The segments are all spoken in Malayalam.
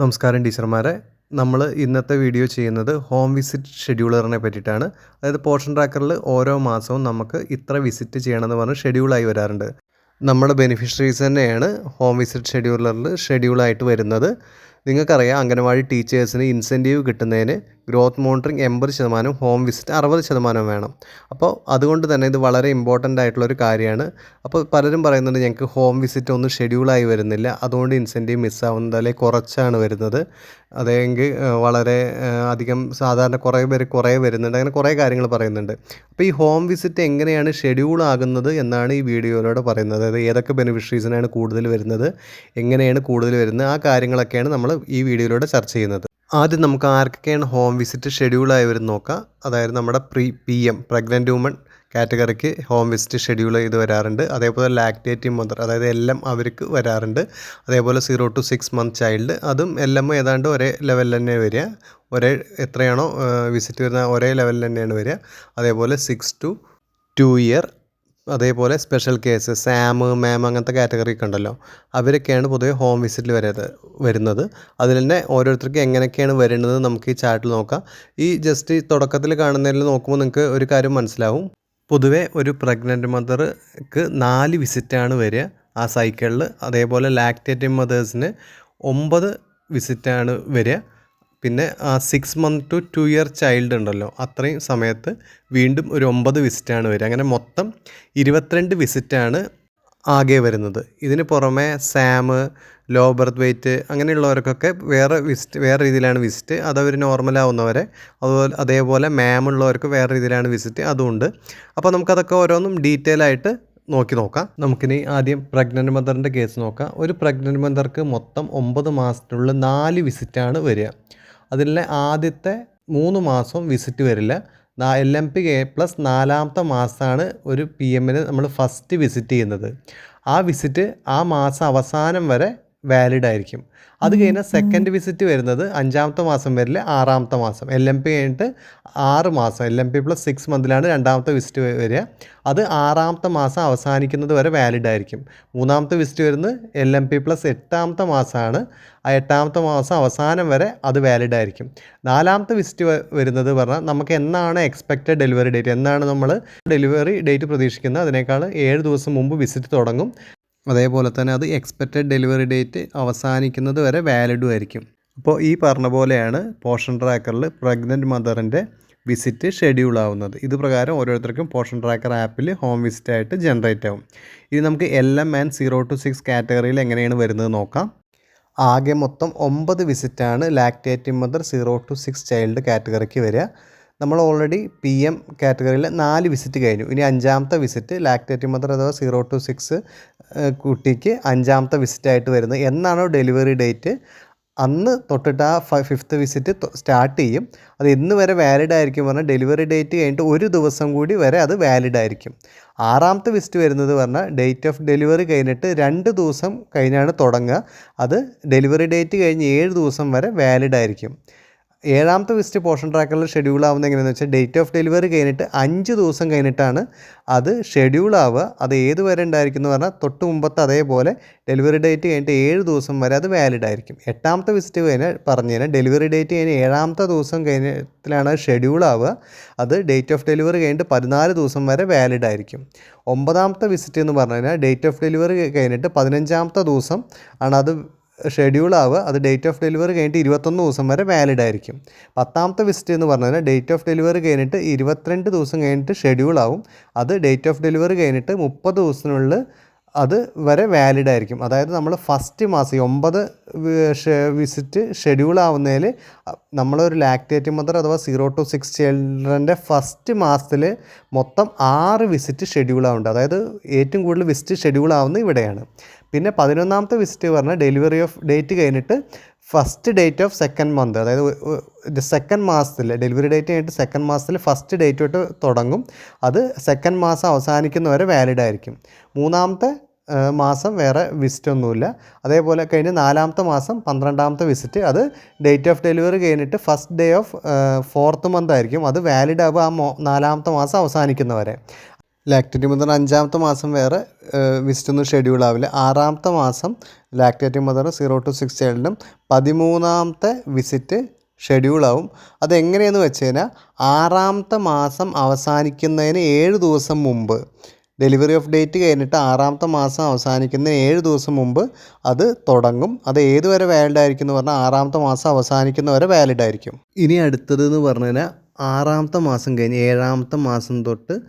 നമസ്കാരം ടീച്ചർമാരെ. നമ്മൾ ഇന്നത്തെ വീഡിയോ ചെയ്യുന്നത് ഹോം വിസിറ്റ് ഷെഡ്യൂളറിനെ പറ്റിയിട്ടാണ്. അതായത് പോർഷൻ ട്രാക്കറിൽ ഓരോ മാസവും നമുക്ക് ഇത്ര വിസിറ്റ് ചെയ്യണമെന്ന് പറഞ്ഞ് ഷെഡ്യൂളായി വരാറുണ്ട്. നമ്മുടെ ബെനിഫിഷ്യറീസ് തന്നെയാണ് ഹോം വിസിറ്റ് ഷെഡ്യൂളറിൽ ഷെഡ്യൂളായിട്ട് വരുന്നത്. നിങ്ങൾക്കറിയാം അംഗനവാടി ടീച്ചേഴ്സിന് ഇൻസെന്റീവ് കിട്ടുന്നതിന് ഗ്രോത്ത് മോണിറ്ററിങ് എൺപത് ശതമാനം ഹോം വിസിറ്റ് അറുപത് ശതമാനം വേണം. അപ്പോൾ അതുകൊണ്ട് തന്നെ ഇത് വളരെ ഇമ്പോർട്ടന്റ് ആയിട്ടുള്ളൊരു കാര്യമാണ്. അപ്പോൾ പലരും പറയുന്നുണ്ട് ഞങ്ങൾക്ക് ഹോം വിസിറ്റ് ഒന്നും ഷെഡ്യൂളായി വരുന്നില്ല. അതുകൊണ്ട് ഇൻസെന്റീവ് മിസ്സാവുന്നത് അല്ലെങ്കിൽ കുറച്ചാണ് വരുന്നത്. അതെങ്കിൽ വളരെ അധികം സാധാരണ കുറേ പേര് കുറേ വരുന്നുണ്ട്. അങ്ങനെ കുറേ കാര്യങ്ങൾ പറയുന്നുണ്ട്. അപ്പോൾ ഈ ഹോം വിസിറ്റ് എങ്ങനെയാണ് ഷെഡ്യൂൾ ആകുന്നത് എന്നാണ് ഈ വീഡിയോയിലൂടെ പറയുന്നത്. അതായത് ഏതൊക്കെ ബെനിഫിഷ്യറീസിനാണ് കൂടുതൽ വരുന്നത് എങ്ങനെയാണ് കൂടുതൽ വരുന്നത് ആ കാര്യങ്ങളൊക്കെയാണ് നമ്മൾ ഈ വീഡിയോയിലൂടെ ചർച്ച ചെയ്യുന്നത്. ആദ്യം നമുക്ക് ആർക്കൊക്കെയാണ് ഹോം വിസിറ്റ് ഷെഡ്യൂൾ ആയി വരുന്ന നോക്കാം. അതായത് നമ്മുടെ pre P M pregnant woman കാറ്റഗറിക്ക് home visit schedule ചെയ്ത് വരാറുണ്ട്. അതേപോലെ ലാക്ടേറ്റീവ് മദർ അതായത് എല്ലാം അവർക്ക് വരാറുണ്ട്. അതേപോലെ zero to six month child അതും എല്ലാം ഏതാണ്ട് ഒരേ ലെവലിൽ തന്നെ വരിക. ഒരേ എത്രയാണോ വിസിറ്റ് വരുന്ന ഒരേ ലെവലിൽ തന്നെയാണ് വരിക. അതേപോലെ സിക്സ് ടു ടു ഇയർ അതേപോലെ സ്പെഷ്യൽ കേസ് സാം മാം അങ്ങനത്തെ കാറ്റഗറി ഒക്കെ ഉണ്ടല്ലോ അവരൊക്കെയാണ് പൊതുവെ ഹോം വിസിറ്റിൽ വരത് വരുന്നത്. അതിൽ തന്നെ ഓരോരുത്തർക്കും എങ്ങനെയൊക്കെയാണ് വരുന്നത് നമുക്ക് ഈ ചാർട്ടിൽ നോക്കാം. ഈ ജസ്റ്റ് തുടക്കത്തിൽ കാണുന്നതിൽ നോക്കുമ്പോൾ നിങ്ങൾക്ക് ഒരു കാര്യം മനസ്സിലാവും. പൊതുവെ ഒരു പ്രഗ്നന്റ് മദർക്ക് നാല് വിസിറ്റാണ് വരിക ആ സൈക്കിളിൽ അതേപോലെ ലാക്ടേറ്റീവ് മദേഴ്സിന് ഒമ്പത് വിസിറ്റാണ് വരിക. പിന്നെ ആ six month to two year child ഉണ്ടല്ലോ അത്രയും സമയത്ത് വീണ്ടും ഒരു ഒമ്പത് വിസിറ്റാണ് വരിക. അങ്ങനെ മൊത്തം ഇരുപത്തിരണ്ട് വിസിറ്റാണ് ആകെ വരുന്നത്. ഇതിന് പുറമെ സാം ലോ ബർത്ത് വെയ്റ്റ് അങ്ങനെയുള്ളവർക്കൊക്കെ വേറെ വിസിറ്റ് വേറെ രീതിയിലാണ് വിസിറ്റ്. അതവർ നോർമലാവുന്നവരെ അതുപോലെ അതേപോലെ മാം ഉള്ളവർക്ക് വേറെ രീതിയിലാണ് വിസിറ്റ് അതുകൊണ്ട് അപ്പോൾ നമുക്കതൊക്കെ ഓരോന്നും ഡീറ്റെയിൽ ആയിട്ട് നോക്കി നോക്കാം. നമുക്കിനി ആദ്യം പ്രഗ്നന്റ് മദറിന്റെ കേസ് നോക്കാം. ഒരു പ്രഗ്നന്റ് മദർക്ക് മൊത്തം ഒമ്പത് മാസത്തിനുള്ളിൽ നാല് വിസിറ്റാണ് വരിക. അതിലെ ആദ്യത്തെ മൂന്ന് മാസം വിസിറ്റ് വരില്ല. L M P K plus നാലാമത്തെ മാസമാണ് ഒരു പി എമ്മിന് നമ്മൾ ഫസ്റ്റ് വിസിറ്റ് ചെയ്യുന്നത്. ആ വിസിറ്റ് ആ മാസം അവസാനം വരെ വാലിഡ് ആയിരിക്കും. അത് കഴിഞ്ഞാൽ സെക്കൻഡ് വിസിറ്റ് വരുന്നത് അഞ്ചാമത്തെ മാസം വരില്ല ആറാമത്തെ മാസം. എൽ എം പി കഴിഞ്ഞിട്ട് ആറ് മാസം. L M P plus six മന്തിലാണ് രണ്ടാമത്തെ വിസിറ്റ് വരിക. അത് ആറാമത്തെ മാസം അവസാനിക്കുന്നത് വരെ വാലിഡ് ആയിരിക്കും. മൂന്നാമത്തെ വിസിറ്റ് വരുന്നത് എൽ എം പി പ്ലസ് എട്ടാമത്തെ മാസമാണ് ആ എട്ടാമത്തെ മാസം അവസാനം വരെ അത് വാലിഡ് ആയിരിക്കും. നാലാമത്തെ വിസിറ്റ് വരുന്നത് പറഞ്ഞാൽ നമുക്ക് എന്നാണ് എക്സ്പെക്റ്റഡ് ഡെലിവറി ഡേറ്റ് എന്നാണ് നമ്മൾ ഡെലിവറി ഡേറ്റ് പ്രതീക്ഷിക്കുന്നത്? അതിനേക്കാൾ ഏഴ് ദിവസം മുമ്പ് വിസിറ്റ് തുടങ്ങും. അതേപോലെ തന്നെ അത് എക്സ്പെക്റ്റഡ് ഡെലിവറി ഡേറ്റ് അവസാനിക്കുന്നത് വരെ വാലിഡും ആയിരിക്കും അപ്പോൾ ഈ പറഞ്ഞ പോലെയാണ് പോഷൻ ട്രാക്കറിൽ പ്രഗ്നന്റ് മദറിന്റെ വിസിറ്റ് ഷെഡ്യൂൾ ആവുന്നത്. ഇത് പ്രകാരം ഓരോരുത്തർക്കും പോഷൻ ട്രാക്കർ ആപ്പിൽ ഹോം വിസിറ്റ് ആയിട്ട് ജനറേറ്റ് ആവും. ഇനി നമുക്ക് L M and zero to six കാറ്റഗറിയിൽ എങ്ങനെയാണ് വരുന്നത് നോക്കാം. ആകെ മൊത്തം ഒമ്പത് വിസിറ്റാണ് lactating mother zero to six child കാറ്റഗറിക്ക് വരിക. നമ്മൾ ഓൾറെഡി പി എം കാറ്റഗറിയിൽ നാല് വിസിറ്റ് കഴിഞ്ഞു. ഇനി അഞ്ചാമത്തെ വിസിറ്റ് ലാക്ടേറ്റീവ് മദർ അഥവാ സീറോ ടു സിക്സ് കുട്ടിക്ക് അഞ്ചാമത്തെ വിസിറ്റായിട്ട് വരുന്നത്. എന്നാണോ ഡെലിവറി ഡേറ്റ് അന്ന് തൊട്ടിട്ട് ആ ഫിഫ്ത്ത് വിസിറ്റ് സ്റ്റാർട്ട് ചെയ്യും. അത് ഇന്ന് വരെ വാലിഡ് ആയിരിക്കും പറഞ്ഞാൽ ഡെലിവറി ഡേറ്റ് കഴിഞ്ഞിട്ട് ഒരു ദിവസം കൂടി വരെ അത് വാലിഡ് ആയിരിക്കും. ആറാമത്തെ വിസിറ്റ് വരുന്നത് പറഞ്ഞാൽ ഡേറ്റ് ഓഫ് ഡെലിവറി കഴിഞ്ഞിട്ട് രണ്ട് ദിവസം കഴിഞ്ഞാണ് തുടങ്ങുക. അത് ഡെലിവറി ഡേറ്റ് കഴിഞ്ഞ് ഏഴ് ദിവസം വരെ വാലിഡ് ആയിരിക്കും. ഏഴാമത്തെ വിസിറ്റ് പോർഷൻ ട്രാക്കറിൽ ഷെഡ്യൂൾ ആവുന്നത് എങ്ങനെയാണെന്ന് വെച്ചാൽ ഡേറ്റ് ഓഫ് ഡെലിവറി കഴിഞ്ഞിട്ട് അഞ്ച് ദിവസം കഴിഞ്ഞിട്ടാണ് അത് ഷെഡ്യൂൾ ആവുക. അത് ഏത് വരെ ഉണ്ടായിരിക്കും എന്ന് പറഞ്ഞാൽ തൊട്ട് മുമ്പത്തെ അതേപോലെ ഡെലിവറി ഡേറ്റ് കഴിഞ്ഞിട്ട് ഏഴ് ദിവസം വരെ അത് വാലിഡ് ആയിരിക്കും. എട്ടാമത്തെ വിസിറ്റ് കഴിഞ്ഞാൽ പറഞ്ഞു കഴിഞ്ഞാൽ ഡെലിവറി ഡേറ്റ് കഴിഞ്ഞ് ഏഴാമത്തെ ദിവസം കഴിഞ്ഞിട്ടാണ് ഷെഡ്യൂൾ ആവുക. അത് ഡേറ്റ് ഓഫ് ഡെലിവറി കഴിഞ്ഞിട്ട് പതിനാല് ദിവസം വരെ വാലിഡ് ആയിരിക്കും. ഒമ്പതാമത്തെ വിസിറ്റ് എന്ന് പറഞ്ഞു കഴിഞ്ഞാൽ ഡേറ്റ് ഓഫ് ഡെലിവറി കഴിഞ്ഞിട്ട് പതിനഞ്ചാമത്തെ ദിവസം ആണ് അത് ഷെഡ്യൂൾ ആവുക അത് ഡേറ്റ് ഓഫ് ഡെലിവറി കഴിഞ്ഞിട്ട് ഇരുപത്തൊന്ന് ദിവസം വരെ വാലിഡ് ആയിരിക്കും. പത്താമത്തെ വിസിറ്റ് എന്ന് പറഞ്ഞാൽ ഡേറ്റ് ഓഫ് ഡെലിവറി കഴിഞ്ഞിട്ട് ഇരുപത്തിരണ്ട് ദിവസം കഴിഞ്ഞിട്ട് ഷെഡ്യൂൾ ആവും. അത് ഡേറ്റ് ഓഫ് ഡെലിവറി കഴിഞ്ഞിട്ട് മുപ്പത് ദിവസത്തിനുള്ളിൽ അത് വരെ വാലിഡ് ആയിരിക്കും. അതായത് നമ്മൾ ഫസ്റ്റ് മാസം ഈ ഒമ്പത് വിസിറ്റ് ഷെഡ്യൂൾ ആവുന്നതിൽ നമ്മളൊരു ലാക്ടേറ്റ് മദർ അഥവാ സീറോ ടു സിക്സ് ചിൽഡ്രന്റെ ഫസ്റ്റ് മാസത്തിൽ മൊത്തം ആറ് വിസിറ്റ് ഷെഡ്യൂൾ ആവുന്നുണ്ട്. അതായത് ഏറ്റവും കൂടുതൽ വിസിറ്റ് ഷെഡ്യൂൾ ആവുന്നത് ഇവിടെയാണ്. പിന്നെ പതിനൊന്നാമത്തെ വിസിറ്റ് പറഞ്ഞാൽ ഡെലിവറി ഓഫ് ഡേറ്റ് കഴിഞ്ഞിട്ട് first date of second month അതായത് സെക്കൻഡ് മാസത്തിൽ ഡെലിവറി ഡേറ്റ് കഴിഞ്ഞിട്ട് സെക്കൻഡ് മാസത്തിൽ ഫസ്റ്റ് ഡേറ്റ് തൊട്ട് തുടങ്ങും. അത് സെക്കൻഡ് മാസം അവസാനിക്കുന്നവരെ വാലിഡ് ആയിരിക്കും. മൂന്നാമത്തെ മാസം വേറെ വിസിറ്റ് ഒന്നുമില്ല. അതേപോലെ കഴിഞ്ഞ് നാലാമത്തെ മാസം പന്ത്രണ്ടാമത്തെ വിസിറ്റ് അത് ഡേറ്റ് ഓഫ് ഡെലിവറി കഴിഞ്ഞിട്ട് first day of fourth month ആയിരിക്കും. അത് വാലിഡ് ആവുക ആ നാലാമത്തെ മാസം അവസാനിക്കുന്നവരെ. ലാക്ടേറ്റ് മദർ അഞ്ചാമത്തെ മാസം വേറെ വിസിറ്റ് ഒന്നും ഷെഡ്യൂൾ ആവില്ല. ആറാമത്തെ മാസം lactate mother zero to six ചൈൽഡിനും പതിമൂന്നാമത്തെ വിസിറ്റ് ഷെഡ്യൂൾ ആവും. അതെങ്ങനെയെന്ന് വെച്ച് കഴിഞ്ഞാൽ ആറാമത്തെ മാസം അവസാനിക്കുന്നതിന് ഏഴ് ദിവസം മുമ്പ് ഡെലിവറി ഓഫ് ഡേറ്റ് കഴിഞ്ഞിട്ട് ആറാമത്തെ മാസം അവസാനിക്കുന്ന ഏഴ് ദിവസം മുമ്പ് അത് തുടങ്ങും. അത് ഏതുവരെ വാലിഡ് ആയിരിക്കും എന്ന് പറഞ്ഞാൽ ആറാമത്തെ മാസം അവസാനിക്കുന്നവരെ വാലിഡ് ആയിരിക്കും. ഇനി അടുത്തത് എന്ന് പറഞ്ഞാൽ ആറാമത്തെ മാസം കഴിഞ്ഞ് ഏഴാമത്തെ മാസം തൊട്ട്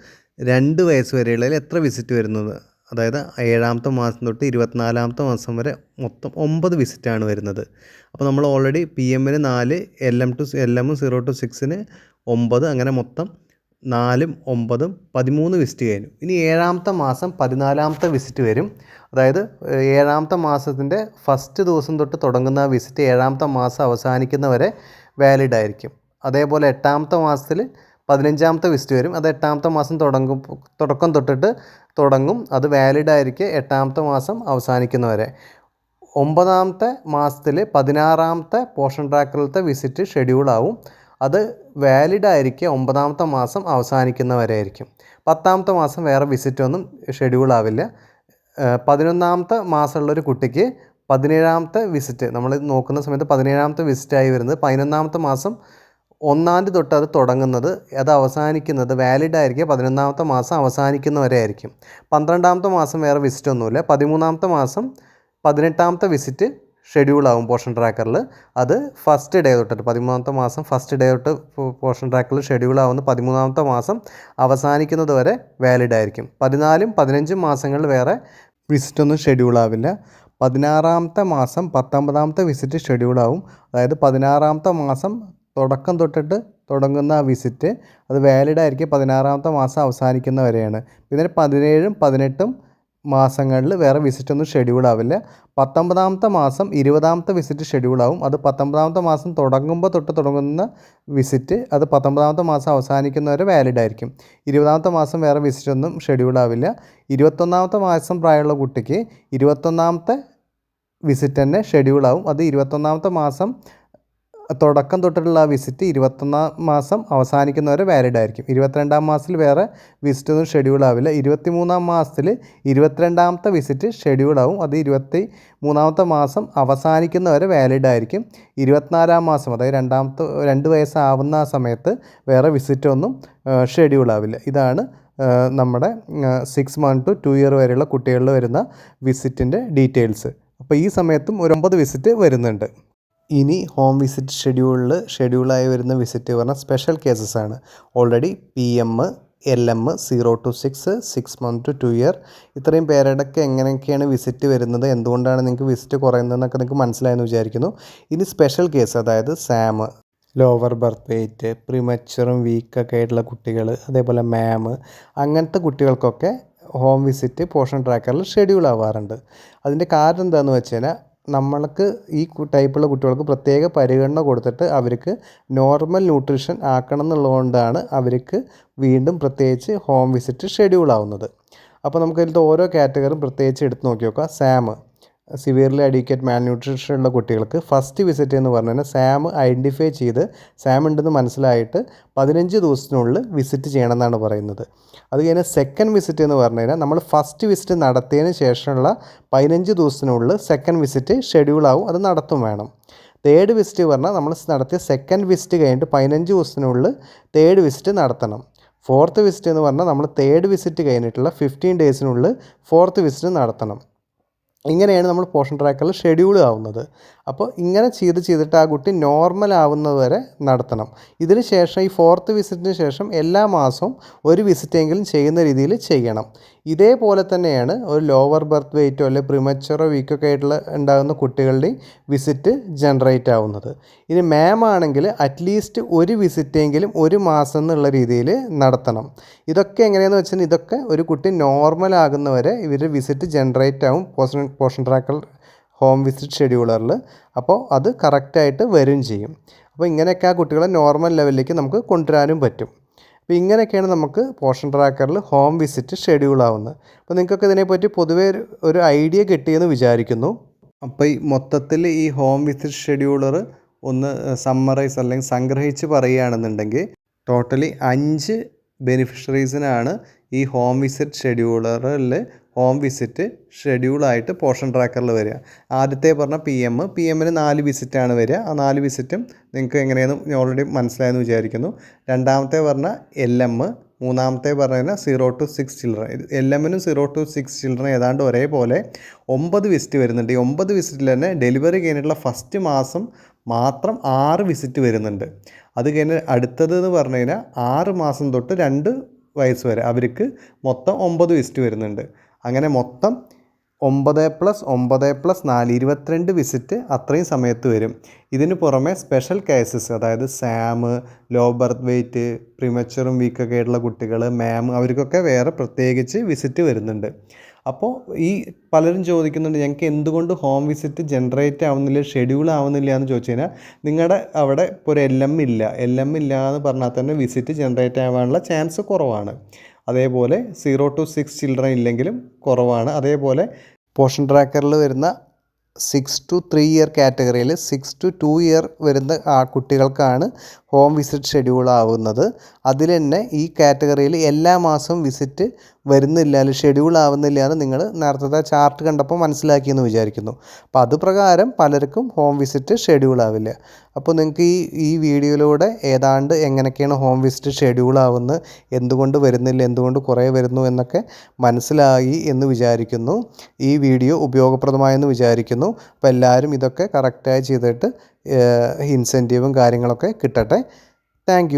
രണ്ട് വയസ്സ് വരെയുള്ളതിൽ എത്ര വിസിറ്റ് വരുന്നത്? അതായത് ഏഴാമത്തെ മാസം തൊട്ട് ഇരുപത്തിനാലാമത്തെ മാസം വരെ മൊത്തം ഒമ്പത് വിസിറ്റാണ് വരുന്നത്. അപ്പോൾ നമ്മൾ ഓൾറെഡി പി എമ്മിന് നാല് എൽ എം ടു എൽ എമ്മും സീറോ ടു സിക്സിന് ഒമ്പത് അങ്ങനെ മൊത്തം നാലും ഒമ്പതും പതിമൂന്ന് വിസിറ്റ് കഴിഞ്ഞു. ഇനി ഏഴാമത്തെ മാസം പതിനാലാമത്തെ വിസിറ്റ് വരും. അതായത് ഏഴാമത്തെ മാസത്തിന്റെ ഫസ്റ്റ് ദിവസം തൊട്ട് തുടങ്ങുന്ന വിസിറ്റ് ഏഴാമത്തെ മാസം അവസാനിക്കുന്നവരെ വാലിഡ് ആയിരിക്കും. അതേപോലെ എട്ടാമത്തെ മാസത്തിൽ പതിനഞ്ചാമത്തെ വിസിറ്റ് വരും. അത് എട്ടാമത്തെ മാസം തുടങ്ങും തുടക്കം തൊട്ടിട്ട് തുടങ്ങും. അത് വാലിഡ് ആയിരിക്കും എട്ടാമത്തെ മാസം അവസാനിക്കുന്നവരെ. ഒമ്പതാമത്തെ മാസത്തിൽ പതിനാറാമത്തെ പോഷൻ ട്രാക്കറിലത്തെ വിസിറ്റ് ഷെഡ്യൂൾ ആവും. അത് വാലിഡ് ആയിരിക്കുക ഒമ്പതാമത്തെ മാസം അവസാനിക്കുന്നവരെ ആയിരിക്കും പത്താമത്തെ മാസം വേറെ വിസിറ്റ് ഒന്നും ഷെഡ്യൂൾ ആവില്ല. പതിനൊന്നാമത്തെ മാസമുള്ളൊരു കുട്ടിക്ക് പതിനേഴാമത്തെ വിസിറ്റ് നമ്മൾ നോക്കുന്ന സമയത്ത് പതിനേഴാമത്തെ വിസിറ്റായി വരുന്നത് പതിനൊന്നാമത്തെ മാസം ഒന്നാം തീയതി തൊട്ട് അത് തുടങ്ങുന്നത് അത് അവസാനിക്കുന്നത് വാലിഡ് ആയിരിക്കും പതിനൊന്നാമത്തെ മാസം അവസാനിക്കുന്നവരെ ആയിരിക്കും പന്ത്രണ്ടാമത്തെ മാസം വേറെ വിസിറ്റ് ഒന്നുമില്ല. പതിമൂന്നാമത്തെ മാസം പതിനെട്ടാമത്തെ വിസിറ്റ് ഷെഡ്യൂൾ ആവും പോഷൻ ട്രാക്കറിൽ. അത് ഫസ്റ്റ് ഡേ തൊട്ടിട്ട് പതിമൂന്നാമത്തെ മാസം ഫസ്റ്റ് ഡേ തൊട്ട് പോർഷൻ ട്രാക്കറിൽ ഷെഡ്യൂൾ ആവുന്ന പതിമൂന്നാമത്തെ മാസം അവസാനിക്കുന്നത് വരെ വാലിഡ് ആയിരിക്കും. പതിനാലും പതിനഞ്ചും മാസങ്ങളിൽ വേറെ വിസിറ്റ് ഒന്നും ഷെഡ്യൂൾ ആവില്ല പതിനാറാമത്തെ മാസം പത്തൊമ്പതാമത്തെ വിസിറ്റ് ഷെഡ്യൂൾ ആവും അതായത് പതിനാറാമത്തെ മാസം തുടക്കം തൊട്ടിട്ട് തുടങ്ങുന്ന ആ വിസിറ്റ് അത് വാലിഡ് ആയിരിക്കും പതിനാറാമത്തെ മാസം അവസാനിക്കുന്ന വരെയാണ്. പിന്നെ പതിനേഴും പതിനെട്ടും മാസങ്ങളിൽ വേറെ വിസിറ്റ് ഒന്നും ഷെഡ്യൂൾ ആവില്ല. പത്തൊമ്പതാമത്തെ മാസം ഇരുപതാമത്തെ വിസിറ്റ് ഷെഡ്യൂൾ ആവും. അത് പത്തൊമ്പതാമത്തെ മാസം തുടങ്ങുമ്പോൾ തൊട്ട് തുടങ്ങുന്ന വിസിറ്റ് അത് പത്തൊമ്പതാമത്തെ മാസം അവസാനിക്കുന്നവരെ വാലിഡ് ആയിരിക്കും. ഇരുപതാമത്തെ മാസം വേറെ വിസിറ്റ് ഒന്നും ഷെഡ്യൂൾ ആവില്ല. ഇരുപത്തൊന്നാമത്തെ മാസം പ്രായമുള്ള കുട്ടിക്ക് ഇരുപത്തൊന്നാമത്തെ വിസിറ്റ് തന്നെ ഷെഡ്യൂൾ ആവും. അത് ഇരുപത്തൊന്നാമത്തെ മാസം തുടക്കം തൊട്ടുള്ള വിസിറ്റ് ഇരുപത്തൊന്നാം മാസം അവസാനിക്കുന്നവരെ വാലിഡ് ആയിരിക്കും. ഇരുപത്തിരണ്ടാം മാസത്തിൽ വേറെ വിസിറ്റ് ഒന്നും ഷെഡ്യൂൾ ആവില്ല. ഇരുപത്തി മൂന്നാം മാസത്തിൽ ഇരുപത്തിരണ്ടാമത്തെ വിസിറ്റ് ഷെഡ്യൂൾ ആവും. അത് ഇരുപത്തി മൂന്നാമത്തെ മാസം അവസാനിക്കുന്നവരെ വാലിഡ് ആയിരിക്കും. ഇരുപത്തിനാലാം മാസം അതായത് രണ്ടാമത്തെ രണ്ട് വയസ്സാവുന്ന ആ സമയത്ത് വേറെ വിസിറ്റ് ഒന്നും ഷെഡ്യൂൾ ആവില്ല. ഇതാണ് നമ്മുടെ six month to two year വരെയുള്ള കുട്ടികളിൽ വരുന്ന വിസിറ്റിന്റെ ഡീറ്റെയിൽസ് അപ്പോൾ ഈ സമയത്തും ഒരു ഒമ്പത് വിസിറ്റ് വരുന്നുണ്ട്. ഇനി ഹോം വിസിറ്റ് ഷെഡ്യൂളിൽ ഷെഡ്യൂളായി വരുന്ന വിസിറ്റ് പറഞ്ഞാൽ സ്പെഷ്യൽ കേസസ് ആണ്. Already P M L M zero to six six month to two year ഇത്രയും പേരുടെയൊക്കെ എങ്ങനെയൊക്കെയാണ് വിസിറ്റ് വരുന്നത്? എന്തുകൊണ്ടാണ് നിങ്ങൾക്ക് വിസിറ്റ് കുറയുന്നതെന്നൊക്കെ നിങ്ങൾക്ക് മനസ്സിലായെന്ന് വിചാരിക്കുന്നു. ഇനി സ്പെഷ്യൽ കേസ് അതായത് സാം ലോവർ ബർത്ത് വെയ്റ്റ് പ്രിമച്ചുറും വീക്കൊക്കെ ആയിട്ടുള്ള കുട്ടികൾ അതേപോലെ മാം അങ്ങനത്തെ കുട്ടികൾക്കൊക്കെ ഹോം വിസിറ്റ് പോഷൻ ട്രാക്കറിൽ ഷെഡ്യൂൾ ആവാറുണ്ട്. അതിന്റെ കാരണം എന്താണെന്ന് വെച്ച് കഴിഞ്ഞാൽ നമ്മൾക്ക് ഈ ടൈപ്പുള്ള കുട്ടികൾക്ക് പ്രത്യേക പരിഗണന കൊടുത്തിട്ട് അവർക്ക് നോർമൽ ന്യൂട്രീഷൻ ആക്കണം എന്നുള്ളതുകൊണ്ടാണ് അവർക്ക് വീണ്ടും പ്രത്യേകിച്ച് ഹോം വിസിറ്റ് ഷെഡ്യൂൾ ആവുന്നത്. അപ്പോൾ നമുക്ക് ഇതിലത്തെ ഓരോ കാറ്റഗറിയും പ്രത്യേകിച്ച് എടുത്ത് നോക്കി നോക്കാം. SAM severely acute malnutrition ഉള്ള കുട്ടികൾക്ക് ഫസ്റ്റ് വിസിറ്റ് എന്ന് പറഞ്ഞു കഴിഞ്ഞാൽ സാം ഐഡന്റിഫൈ ചെയ്ത് സാം ഉണ്ടെന്ന് മനസ്സിലായിട്ട് പതിനഞ്ച് ദിവസത്തിനുള്ളിൽ വിസിറ്റ് ചെയ്യണം എന്നാണ് പറയുന്നത്. അത് കഴിഞ്ഞ് സെക്കൻഡ് വിസിറ്റ് എന്ന് പറഞ്ഞു കഴിഞ്ഞാൽ നമ്മൾ ഫസ്റ്റ് വിസിറ്റ് നടത്തിയതിന് ശേഷമുള്ള പതിനഞ്ച് ദിവസത്തിനുള്ളിൽ സെക്കൻഡ് വിസിറ്റ് ഷെഡ്യൂൾ ആവും അത് നടത്തും വേണം. തേർഡ് വിസിറ്റ് പറഞ്ഞാൽ നമ്മൾ നടത്തിയ സെക്കൻഡ് വിസിറ്റ് കഴിഞ്ഞിട്ട് പതിനഞ്ച് ദിവസത്തിനുള്ളിൽ തേർഡ് വിസിറ്റ് നടത്തണം. ഫോർത്ത് വിസിറ്റ് എന്ന് പറഞ്ഞാൽ നമ്മൾ തേർഡ് വിസിറ്റ് കഴിഞ്ഞിട്ടുള്ള ഫിഫ്റ്റീൻ ഡേയ്സിനുള്ളിൽ ഫോർത്ത് വിസിറ്റ് നടത്തണം. ഇങ്ങനെയാണ് നമ്മൾ പോഷൻ ട്രാക്കറിൽ ഷെഡ്യൂൾ ആവുന്നത്. അപ്പോൾ ഇങ്ങനെ ചെയ്ത് ചെയ്തിട്ട് ആ കുട്ടി നോർമൽ ആവുന്നത് വരെ നടത്തണം. ഇതിന് ശേഷം ഈ ഫോർത്ത് വിസിറ്റിന് ശേഷം എല്ലാ മാസവും ഒരു വിസിറ്റെങ്കിലും ചെയ്യുന്ന രീതിയിൽ ചെയ്യണം. ഇതേപോലെ തന്നെയാണ് ഒരു ലോവർ ബർത്ത് വെയ്റ്റോ അല്ലെങ്കിൽ പ്രിമച്ചറോ വീക്കൊക്കെ ആയിട്ടുള്ള ഉണ്ടാകുന്ന കുട്ടികളുടെയും വിസിറ്റ് ജനറേറ്റ് ആവുന്നത്. ഇനി മാം ആണെങ്കിൽ അറ്റ്ലീസ്റ്റ് ഒരു വിസിറ്റെങ്കിലും ഒരു മാസം എന്നുള്ള രീതിയിൽ നടത്തണം. ഇതൊക്കെ എങ്ങനെയാണെന്ന് വെച്ചാൽ ഇതൊക്കെ ഒരു കുട്ടി നോർമൽ ആകുന്നവരെ ഇവർ വിസിറ്റ് ജനറേറ്റ് ആവും. Poshan Poshan tracker home visit ഷെഡ്യൂളറിൽ അപ്പോൾ അത് കറക്റ്റായിട്ട് വരും ചെയ്യും. അപ്പോൾ ഇങ്ങനെയൊക്കെ ആ കുട്ടികളെ നോർമൽ ലെവലിലേക്ക് നമുക്ക് കൊണ്ടുവരാനും പറ്റും. അപ്പോൾ ഇങ്ങനെയൊക്കെയാണ് നമുക്ക് പോഷൻ ട്രാക്കറിൽ ഹോം വിസിറ്റ് ഷെഡ്യൂൾ ആവുന്നത്. അപ്പോൾ നിങ്ങൾക്കൊക്കെ ഇതിനെപ്പറ്റി പൊതുവേ ഒരു- ഐഡിയ കിട്ടിയെന്ന് വിചാരിക്കുന്നു. അപ്പോൾ ഈ മൊത്തത്തിൽ ഈ ഹോം വിസിറ്റ് ഷെഡ്യൂളർ ഒന്ന് സമ്മറൈസ് അല്ലെങ്കിൽ സംഗ്രഹിച്ച് പറയുകയാണെന്നുണ്ടെങ്കിൽ ടോട്ടലി അഞ്ച് ബെനിഫിഷ്യറീസിനാണ് ഈ ഹോം വിസിറ്റ് ഷെഡ്യൂളറിൽ ഹോം വിസിറ്റ് ഷെഡ്യൂളായിട്ട് പോർഷൻ ട്രാക്കറിൽ വരിക. ആദ്യത്തെ പറഞ്ഞ പി എം പി എമ്മിന് നാല് വിസിറ്റാണ് വരിക. ആ നാല് വിസിറ്റും നിങ്ങൾക്ക് എങ്ങനെയെന്ന് ഓൾറെഡി മനസ്സിലായെന്ന് വിചാരിക്കുന്നു. രണ്ടാമത്തെ പറഞ്ഞ എൽ എം മൂന്നാമത്തെ പറഞ്ഞാൽ zero to six children L എമ്മിനും സീറോ ടു സിക്സ് ചിൽഡ്രൻ ഏതാണ്ട് ഒരേപോലെ ഒമ്പത് വിസിറ്റ് വരുന്നുണ്ട്. ഈ ഒമ്പത് വിസിറ്റിൽ തന്നെ ഡെലിവറി കഴിഞ്ഞിട്ടുള്ള ഫസ്റ്റ് മാസം മാത്രം ആറ് വിസിറ്റ് വരുന്നുണ്ട്. അത് കഴിഞ്ഞ് അടുത്തത് എന്ന് പറഞ്ഞു കഴിഞ്ഞാൽ ആറ് മാസം തൊട്ട് രണ്ട് വയസ്സ് വരെ അവർക്ക് മൊത്തം ഒമ്പത് വിസിറ്റ് വരുന്നുണ്ട്. അങ്ങനെ മൊത്തം ഒമ്പത് പ്ലസ് ഒമ്പത് പ്ലസ് നാല് ഇരുപത്തിരണ്ട് വിസിറ്റ് അത്രയും സമയത്ത് വരും. ഇതിന് പുറമെ സ്പെഷ്യൽ കേസസ് അതായത് സാം ലോ ബർത്ത് വെയ്റ്റ് പ്രിമച്ചറും വീക്കൊക്കെ ആയിട്ടുള്ള കുട്ടികൾ മാം അവർക്കൊക്കെ വേറെ പ്രത്യേകിച്ച് വിസിറ്റ് വരുന്നുണ്ട്. അപ്പോൾ ഈ പലരും ചോദിക്കുന്നുണ്ട് ഞങ്ങൾക്ക് എന്തുകൊണ്ട് ഹോം വിസിറ്റ് ജനറേറ്റ് ആവുന്നില്ല ഷെഡ്യൂൾ ആവുന്നില്ല? എന്ന് ചോദിച്ചു കഴിഞ്ഞാൽ നിങ്ങളുടെ അവിടെ ഇപ്പോൾ ഒരു എൽ എം ഇല്ല. എൽ എം ഇല്ല എന്ന് പറഞ്ഞാൽ തന്നെ വിസിറ്റ് ജനറേറ്റ് ആവാനുള്ള ചാൻസ് കുറവാണ്. അതേപോലെ സീറോ ടു സിക്സ് ചിൽഡ്രൻ ഇല്ലെങ്കിലും കുറവാണ്. അതേപോലെ പോഷൻ ട്രാക്കറിൽ വരുന്ന സിക്സ് ടു ത്രീ ഇയർ കാറ്റഗറിയിൽ സിക്സ് ടു ടു ഇയർ വരുന്ന ആ കുട്ടികൾക്കാണ് ഹോം വിസിറ്റ് ഷെഡ്യൂൾ ആവുന്നത്. അതിൽ തന്നെ ഈ കാറ്റഗറിയിൽ എല്ലാ മാസവും വിസിറ്റ് വരുന്നില്ല അല്ലെങ്കിൽ ഷെഡ്യൂൾ ആവുന്നില്ല എന്ന് നിങ്ങൾ നേരത്തെ ചാർട്ട് കണ്ടപ്പോൾ മനസ്സിലാക്കിയെന്ന് വിചാരിക്കുന്നു. അപ്പോൾ അത് പ്രകാരം പലർക്കും ഹോം വിസിറ്റ് ഷെഡ്യൂൾ ആവില്ല. അപ്പോൾ നിങ്ങൾക്ക് ഈ ഈ വീഡിയോയിലൂടെ ഏതാണ്ട് എങ്ങനെയൊക്കെയാണ് ഹോം വിസിറ്റ് ഷെഡ്യൂൾ ആവുന്നത് എന്തുകൊണ്ട് വരുന്നില്ല എന്തുകൊണ്ട് കുറേ വരുന്നു എന്നൊക്കെ മനസ്സിലായി എന്ന് വിചാരിക്കുന്നു. ഈ വീഡിയോ ഉപയോഗപ്രദമായെന്ന് വിചാരിക്കുന്നു. അപ്പോൾ എല്ലാവരും ഇതൊക്കെ കറക്റ്റായി ചെയ്തിട്ട് ഇൻസെന്റീവും കാര്യങ്ങളൊക്കെ കിട്ടട്ടെ. താങ്ക്